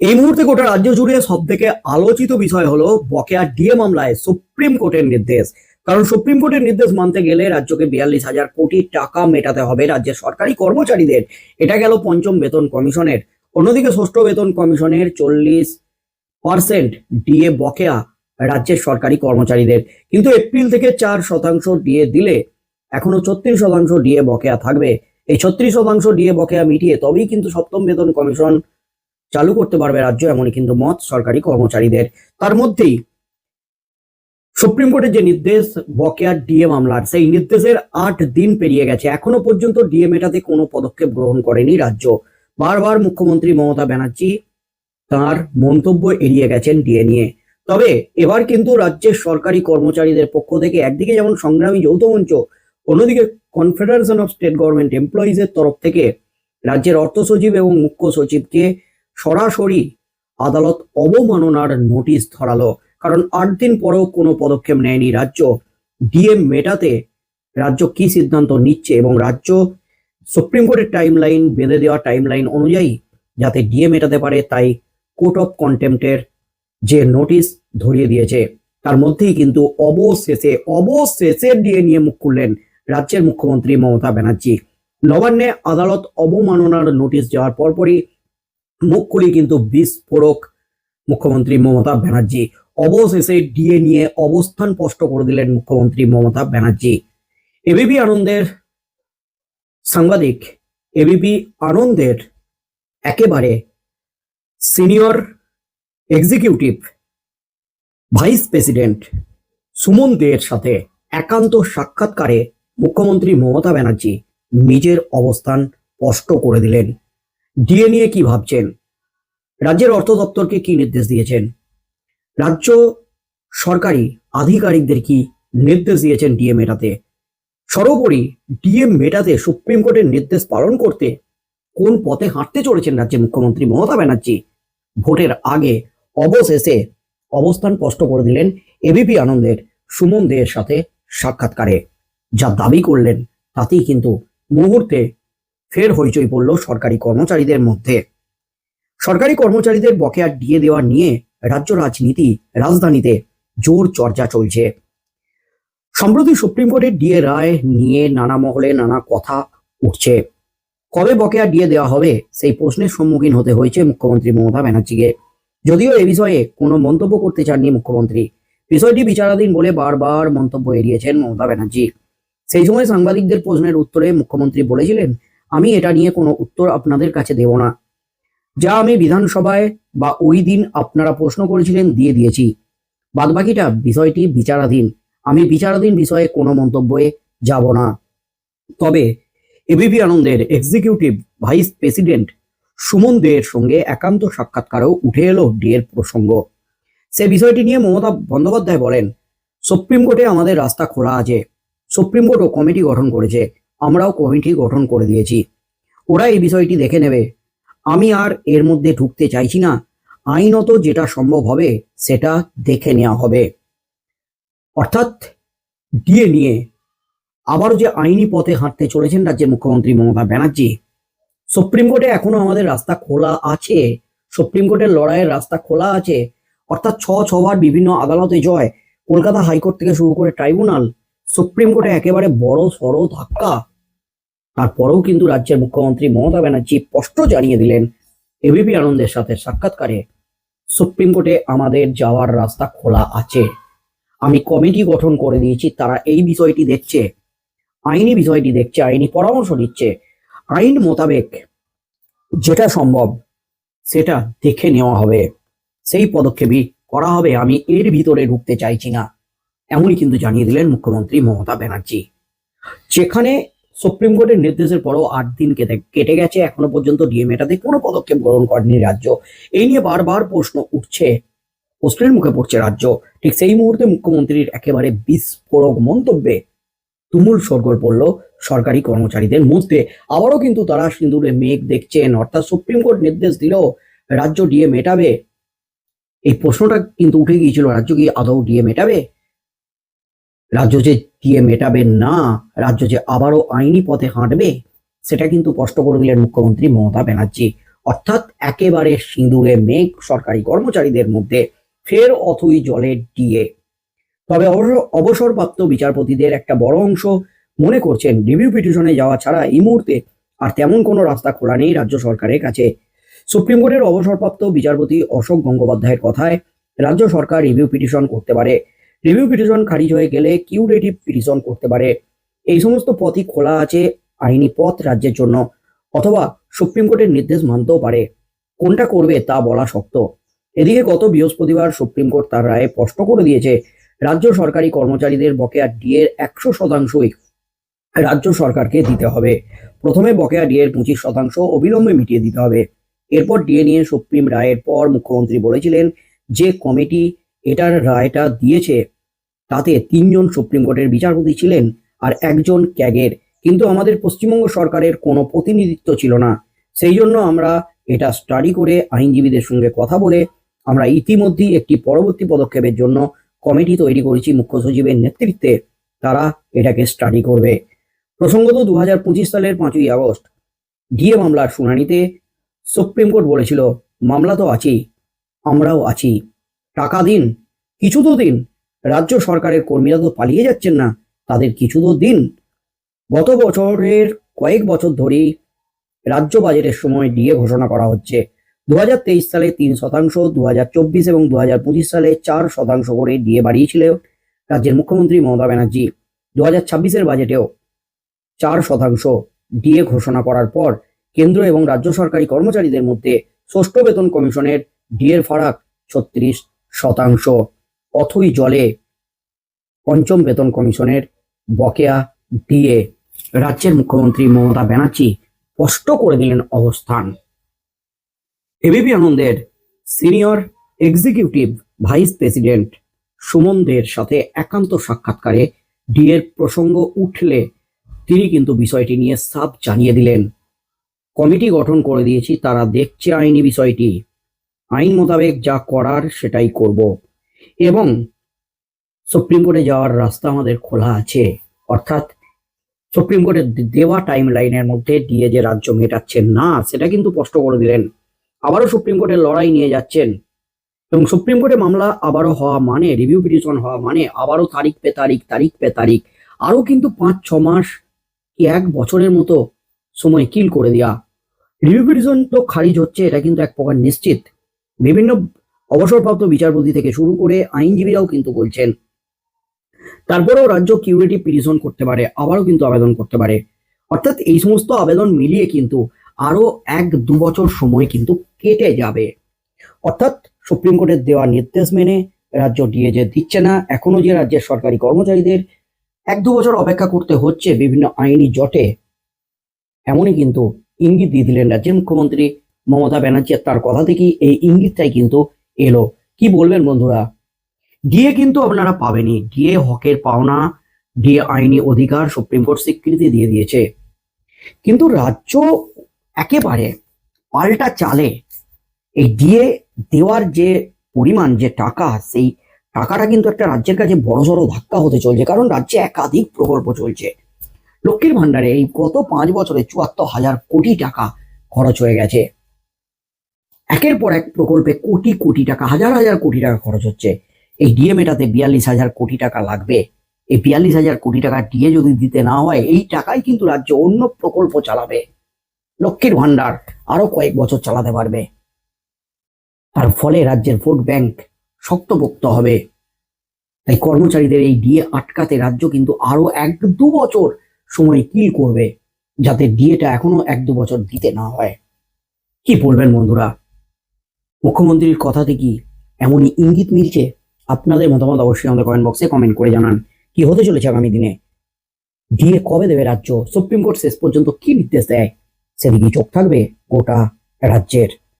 এই মুহূর্তে গোটা রাজ্য জুড়ে সব থেকে আলোচিত বিষয় হলো বকেয়া ডিএ মামলায় সুপ্রিম কোর্টের নির্দেশ। কারণ সুপ্রিম কোর্টের নির্দেশ মানতে গেলে রাজ্যকে বিয়াল্লিশ হাজার কোটি টাকা মেটাতে হবে। রাজ্যের সরকারি কর্মচারীদের এটা গেল পঞ্চম বেতন কমিশনের। অন্যদিকে ষষ্ঠ বেতন কমিশনের চল্লিশ পার্সেন্ট ডিএ বকেয়া রাজ্যের সরকারি কর্মচারীদের। কিন্তু এপ্রিল থেকে চার শতাংশ ডিএ দিলে এখনও ছত্রিশ শতাংশ ডিএ বকেয়া থাকবে। এই ছত্রিশ শতাংশ ডিএ বকেয়া মিটিয়ে তবেই কিন্তু সপ্তম বেতন কমিশন চালু করতে পারবে রাজ্য, এমনই কিন্তু মত সরকারি কর্মচারীদের। তার মধ্যেই সুপ্রিম কোর্টের যে নির্দেশ, বকেয়া ডিএ মামলার, সেই নির্দেশের আট দিন পেরিয়ে গেছে। এখনও পর্যন্ত ডিএ মেটাতে কোনো পদক্ষেপ গ্রহণ করেনি রাজ্য। বারবার মুখ্যমন্ত্রী মমতা ব্যানার্জি তার মন্তব্য এড়িয়ে গেছেন ডিএ নিয়ে। তবে এবার কিন্তু রাজ্যের সরকারি কর্মচারীদের পক্ষ থেকে একদিকে যেমন সংগ্রামী যৌথ মঞ্চ, অন্যদিকে কনফেডারেশন অফ স্টেট গভর্নমেন্ট এমপ্লয়িজের তরফ থেকে রাজ্যের অর্থ সচিব এবং মুখ্য সচিবকে সরাসরি আদালত অবমাননার নোটিশ ধরালো। কারণ আট দিন পরেও কোনো পদক্ষেপ নেয়নি রাজ্য। ডিএম মেটাতে রাজ্য কি সিদ্ধান্ত নিচ্ছে এবং রাজ্য সুপ্রিম কোর্টের টাইম লাইন বেঁধে দেওয়া টাইম লাইন অনুযায়ী যাতে ডিএ মেটাতে পারে, তাই কোর্ট অফ কন্টেম্পটের যে নোটিশ ধরিয়ে দিয়েছে, তার মধ্যেই কিন্তু অবশেষে অবশেষে ডিএ নিয়ে মুখ খুললেন রাজ্যের মুখ্যমন্ত্রী মমতা ব্যানার্জি। নবান্নে আদালত অবমাননার নোটিশ যাওয়ার পরপরই মুখ খুলি কিন্তু বিস্ফোরক। মুখ্যমন্ত্রী মমতা ব্যানার্জি অবশেষে ডিএ নিয়ে অবস্থান স্পষ্ট করে দিলেন মুখ্যমন্ত্রী মমতা ব্যানার্জি। এবিপি আনন্দের সাংবাদিক, এবিপি আনন্দের একেবারে senior executive, vice president Suman দের সাথে একান্ত সাক্ষাৎকারে মুখ্যমন্ত্রী মমতা ব্যানার্জি নিজের অবস্থান স্পষ্ট করে দিলেন। ডিএ নিয়ে কি ভাবছেন? রাজ্যের অর্থ দপ্তরকে কি নির্দেশ দিয়েছেন? রাজ্য সরকারি আধিকারিকদের কি নির্দেশ দিয়েছেন ডিএ মেটাতে? সর্বোপরি ডিএ মেটাতে সুপ্রিম কোর্টের নির্দেশ পালন করতে কোন পথে হাঁটতে চলেছেন রাজ্যের মুখ্যমন্ত্রী মমতা ব্যানার্জি? ভোটের আগে অবশেষে অবস্থান স্পষ্ট করে দিলেন এবিপি আনন্দের, সুমন দের সাথে সাক্ষাৎকারে। যা দাবি করলেন তাতেই কিন্তু মুহূর্তে ফের হইচই পড়ল সরকারি কর্মচারীদের মধ্যে। সরকারি কর্মচারীদের বকেয়া ডিএ দেওয়া নিয়ে রাজ্য রাজনীতি রাজধানীতে জোর চর্চা চলছে। সম্প্রতি সুপ্রিম কোর্টের ডিএ রায় নিয়ে নানা মহলে নানা কথা উঠছে। কবে বকেয়া ডিএ দেওয়া হবে সেই প্রশ্নের সম্মুখীন হতে হয়েছে মুখ্যমন্ত্রী মমতা ব্যানার্জিকে। যদিও এ বিষয়ে কোনো মন্তব্য করতে চাননি মুখ্যমন্ত্রী। বিষয়টি বিচারাধীন বলে বারবার মন্তব্য এড়িয়েছেন মমতা ব্যানার্জি। সেই সময় সাংবাদিকদের প্রশ্নের উত্তরে মুখ্যমন্ত্রী বলেছিলেন আমি এটা নিয়ে কোনো উত্তর আপনাদের কাছে দেব না। যা আমি বিধানসভায় বা ওই দিন আপনারা প্রশ্ন করেছিলেন দিয়ে দিয়েছি। বাদবাকিটা বিষয়টি বিচারাধীন। আমি বিচারাধীন বিষয়ে কোনো মন্তব্যে যাব না। তবে এবিপি আনন্দের এক্সিকিউটিভ ভাইস প্রেসিডেন্ট সুমন দের সঙ্গে একান্ত সাক্ষাৎকারেও উঠে এলো ডিএর প্রসঙ্গ। সে বিষয়টি নিয়ে মমতা বন্দ্যোপাধ্যায় বলেন, সুপ্রিম কোর্টে আমাদের রাস্তা খোলা আছে। সুপ্রিম কোর্টও কমিটি গঠন করেছে। আমরাও কমিটি গঠন করে দিয়েছি। ওরা এই বিষয়টি দেখে নেবে। আমি আর এর মধ্যে ঢুকতে চাইছি না। আইনত যেটা সম্ভব হবে, সেটা দেখে নেওয়া হবে। অর্থাৎ ডিএ নিয়ে। আবারও যে আইনি পথে হাঁটতে চলেছেন রাজ্যের মুখ্যমন্ত্রী মমতা ব্যানার্জি, সুপ্রিম কোর্টে এখনও আমাদের রাস্তা খোলা আছে। সুপ্রিম কোর্টের লড়াইয়ের রাস্তা খোলা আছে। অর্থাৎ ছ ছবার বিভিন্ন আদালতে জয়। কলকাতা হাইকোর্ট থেকে শুরু করে ট্রাইব্যুনাল, সুপ্রিম কোর্টে একেবারে বড় সড় ধাক্কা। তারপরেও কিন্তু রাজ্যের মুখ্যমন্ত্রী মমতা ব্যানার্জি স্পষ্ট জানিয়ে দিলেন এবিপি আনন্দের সাথে সাক্ষাৎকারে সুপ্রিম কোর্টে আমাদের যাওয়ার রাস্তা খোলা আছে। আমি কমিটি গঠন করে দিয়েছি, তারা এই বিষয়টি দেখছে, আইনি বিষয়টি দেখছে, আইনি পরামর্শ দিচ্ছে আইন মোতাবেক যেটা সম্ভব, সেটা দেখে নেওয়া হবে। সেই পদক্ষেপই করা হবে, আমি এর ভিতরে ঢুকতে চাইছি না, এমনই কিন্তু জানিয়ে দিলেন মুখ্যমন্ত্রী মমতা ব্যানার্জি। যেখানে সুপ্রিম কোর্টের নির্দেশের পরও আট দিন কেটে কেটে গেছে। এখনও পর্যন্ত ডিএ মেটাতে কোনো পদক্ষেপ গ্রহণ করেনি রাজ্য। এই নিয়ে বারবার প্রশ্ন উঠছে, প্রশ্নের মুখে পড়ছে রাজ্য। ঠিক সেই মুহূর্তে মুখ্যমন্ত্রীর একেবারে বিস্ফোরক মন্তব্যে তুমুল সরগোল পড়ল সরকারি কর্মচারীদের মধ্যে। আবারও কিন্তু তারা সিঁদুরে মেঘ দেখছেন। অর্থাৎ সুপ্রিম কোর্ট নির্দেশ দিল রাজ্য ডিএ মেটাবে এই প্রশ্নটা কিন্তু উঠে গিয়েছিল। রাজ্য কি আদৌ ডিএ মেটাবে রাজ্য যে ডিএ মেটাবে না, রাজ্য যে আবারও আইনি পথে হাঁটবে, সেটা কিন্তু স্পষ্ট করে দিলেন মুখ্যমন্ত্রী মমতা ব্যানার্জি। অর্থাৎ একেবারে সিঁদুরে মেঘ সরকারি কর্মচারীদের মধ্যে ফের অথই জলে ডিএ। তবে অবসর- অবসরপ্রাপ্ত বিচারপতিদের একটা বড় অংশ মনে করছেন রিভিউ পিটিশনে যাওয়া ছাড়া এই মুহূর্তে আর তেমন কোনো রাস্তা খোলা নেই রাজ্য সরকারের কাছে। সুপ্রিম কোর্টের অবসরপ্রাপ্ত বিচারপতি অশোক গঙ্গোপাধ্যায়ের কথায় রাজ্য সরকার রিভিউ পিটিশন করতে পারে। রিভিউ পিটিশন খারিজ হয়ে গেলে কিউরেটিভ পিটিশন করতে পারে। এই সমস্ত পথই খোলা আছে আইনি পথ রাজ্যের জন্য, অথবা সুপ্রিম কোর্টের নির্দেশ মানতেও পারে। কোনটা করবে তা বলা শক্ত। এদিকে গত বৃহস্পতিবার সুপ্রিম কোর্ট তার রায়ে স্পষ্ট করে দিয়েছে, রাজ্য সরকারি কর্মচারীদের বকেয়া ডিএর একশো শতাংশই রাজ্য সরকারকে দিতে হবে। প্রথমে বকেয়া ডিএর পঁচিশ শতাংশ অবিলম্বে মিটিয়ে দিতে হবে। এরপর ডিএ নিয়ে সুপ্রিম রায়ের পর মুখ্যমন্ত্রী বলেছিলেন যে কমিটি এটার রায়টা দিয়েছে। তাতে তিনজন সুপ্রিম কোর্টের বিচারপতি ছিলেন আর একজন ক্যাগের। কিন্তু আমাদের পশ্চিমবঙ্গ সরকারের কোনো প্রতিনিধিত্ব ছিল না। সেই জন্য আমরা এটা স্টাডি করে আইনজীবীদের সঙ্গে কথা বলে আমরা ইতিমধ্যেই একটি পরবর্তী পদক্ষেপের জন্য কমিটি তৈরি করেছি মুখ্য সচিবের নেতৃত্বে। তারা এটাকে স্টাডি করবে। প্রসঙ্গত দু হাজার পঁচিশ সালের পাঁচই আগস্ট ডিএ মামলার শুনানিতে সুপ্রিম কোর্ট বলেছিল, মামলা তো আছেই, আমরাও আছি। টাকা দিন, কিছু তো দিন। রাজ্য সরকারের কর্মীরা তো পালিয়ে যাচ্ছেন না, তাদের কিছু তো দিন। গত বছরের কয়েক বছর ধরেই রাজ্য বাজেটের সময় ডিএ ঘোষণা করা হচ্ছে, দুহাজার তেইশ সালে তিন শতাংশ, দুহাজার চব্বিশ এবং দুহাজার পঁচিশ সালে চার শতাংশ করে ডিএ বাড়িয়েছিল রাজ্যের মুখ্যমন্ত্রী মমতা ব্যানার্জি। দু হাজার বাজেটেও চার শতাংশ ডিএ ঘোষণা করার পর কেন্দ্র এবং রাজ্য সরকারি কর্মচারীদের মধ্যে ষষ্ঠ বেতন কমিশনের ডিএর ফারাক ছত্রিশ শতাংশ। অথই জলে পঞ্চম বেতন কমিশনের বকেয়া দিয়ে রাজ্যের মুখ্যমন্ত্রী মমতা ব্যানার্জি স্পষ্ট করে দিলেন অবস্থান। এবিপি আনন্দের senior executive vice president Suman দের সাথে একান্ত সাক্ষাৎকারে ডিএর প্রসঙ্গ উঠলে তিনি কিন্তু বিষয়টি নিয়ে সাফ জানিয়ে দিলেন। কমিটি গঠন করে দিয়েছি, তারা দেখছে আইনি বিষয়টি। আইন মোতাবেক যা করার সেটাই করব। এবং সুপ্রিম কোর্টে যাওয়ার রাস্তা আমাদের খোলা আছে। অর্থাৎ সুপ্রিম কোর্টের দেওয়া টাইম লাইনের মধ্যে দিয়ে যে রাজ্য মেটাচ্ছেন, না, সেটা কিন্তু স্পষ্ট করে দিলেন। আবারও সুপ্রিম কোর্টের লড়াই নিয়ে যাচ্ছেন। এবং সুপ্রিম কোর্টে মামলা আবারও হওয়া মানে রিভিউ পিটিশন হওয়া মানে আবারও তারিখ পে তারিখ তারিখ পে তারিখ, আরও কিন্তু পাঁচ, ছ মাস কি এক বছরের মতো সময় কিল করে দেওয়া রিভিউ পিটিশন তো খারিজ হচ্ছে, এটা কিন্তু এক প্রকার নিশ্চিত। বিভিন্ন অবসরপ্রাপ্ত বিচারপতি থেকে শুরু করে আইনজীবীরাও কিন্তু বলছেন, তারপরেও রাজ্য কিউরেটিভ পিটিশন করতে পারে, আবারও কিন্তু আবেদন করতে পারে। অর্থাৎ এই সমস্ত আবেদন মিলিয়ে কিন্তু আরও এক দু বছর সময় কিন্তু কেটে যাবে। অর্থাৎ সুপ্রিম কোর্টের দেওয়া নির্দেশ মেনে রাজ্য ডিএ যে দিচ্ছে না। এখনও যে রাজ্যের সরকারি কর্মচারীদের এক দু বছর অপেক্ষা করতে হচ্ছে, বিভিন্ন আইনি জটে, এমনই কিন্তু ইঙ্গিত দিয়ে দিলেন রাজ্যের মুখ্যমন্ত্রী মমতা ব্যানার্জি তার কথা থেকেই এই ইঙ্গিতটাই কিন্তু এলো। কি বলবেন বন্ধুরা? ডিএ কিন্তু আপনারা পাবেনই। ডিএ হকের পাওনা, ডিএ আইনি অধিকার সুপ্রিম কোর্ট স্বীকৃতি দিয়ে দিয়েছে। কিন্তু রাজ্য একেবারে পাল্টা চালে এই ডিএ দেওয়ার যে পরিমাণ, যে টাকা, সেই টাকাটা কিন্তু একটা রাজ্যের কাছে বড়সড় ধাক্কা হতে চলছে। কারণ রাজ্যে একাধিক প্রকল্প চলছে। লক্ষ্মীর ভান্ডারে এই গত পাঁচ বছরে চুয়াত্তর হাজার কোটি টাকা খরচ হয়ে গেছে। একের পর এক প্রকল্পে কোটি কোটি টাকা, হাজার হাজার কোটি টাকা খরচ হচ্ছে। এই ডিএ মেটাতে বিয়াল্লিশ হাজার কোটি টাকা লাগবে। এই বিয়াল্লিশ হাজার কোটি টাকা ডিএ যদি দিতে না হয়, এই টাকায় কিন্তু রাজ্য অন্য প্রকল্প চালাবে। লক্ষ্মীর ভান্ডার আরও কয়েক বছর চালাতে পারবে। তার ফলে রাজ্যের ভোট ব্যাংক শক্তপোক্ত হবে। তাই কর্মচারীদের এই ডিএ আটকাতে রাজ্য কিন্তু আরও এক দু বছর সময় কিল করবে, যাতে ডিএটা এখনও এক দু বছর দিতে না হয়। কি বলবেন বন্ধুরা? মুখ্যমন্ত্রীর কথাতে কি এমনই ইঙ্গিত মিলছে? আপনাদের মতামত অবশ্যই আমাদের কমেন্ট বক্সে কমেন্ট করে জানান। কি হতে চলেছে আগামী দিনে? ডিএ কবে দেবে রাজ্য? সুপ্রিম কোর্ট শেষ পর্যন্ত কি নির্দেশ দেয়? সেদিকে চোখ থাকবে গোটা রাজ্যের?